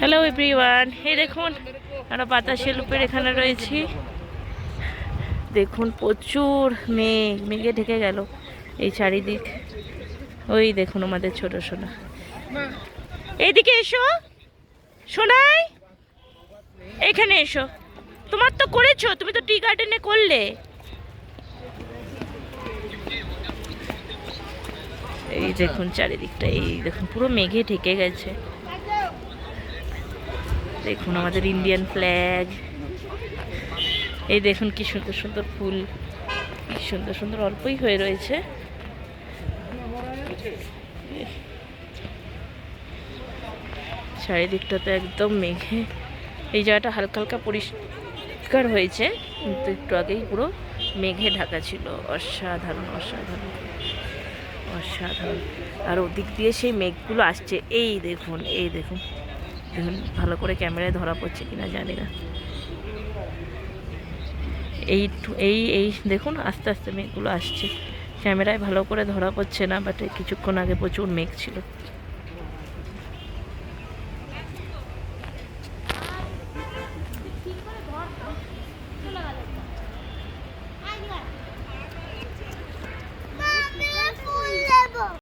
Hello everyone এই দেখুন, আমরা বাতাসের লুপের এখানে রয়েছি। দেখুন, প্রচুর মেঘ, মেঘে ঢেকে গেল এই চারিদিক। ওই দেখুন আমাদের ছোট সোনা। এইদিকে এসো। সোনাই, এখানে এসো। তোমার তো করেছ, তুমি তো টি গার্ডেনে করলে। এই দেখুন চারিদিকটা, এই দেখুন, পুরো মেঘে ঢেকে গেছে। দেখুন আমাদের ইন্ডিয়ান ফ্ল্যাগ এই দেখুন কি সুন্দর সুন্দর ফুল, কি সুন্দর সুন্দর অল্পই হয়ে রয়েছে। চারিদিকটা তো একদম মেঘে। এই জায়গাটা হালকা হালকা পরিষ্কার হয়েছে, কিন্তু একটু আগেই পুরো মেঘে ঢাকা ছিল। অসাধারণ অসাধারণ অসাধারণ। আর ওদিক দিয়ে সেই মেঘগুলো আসছে। এই দেখুন এই দেখুন। দেখুন ভালো করে ক্যামেরায় ধরা পড়ছে কিনা জানি না। এই এই এই দেখুন, আস্তে আস্তে মেঘগুলো আসছে। ক্যামেরায় ভালো করে ধরা পড়ছে না বাট কিছুক্ষণ আগে প্রচুর মেঘ ছিল।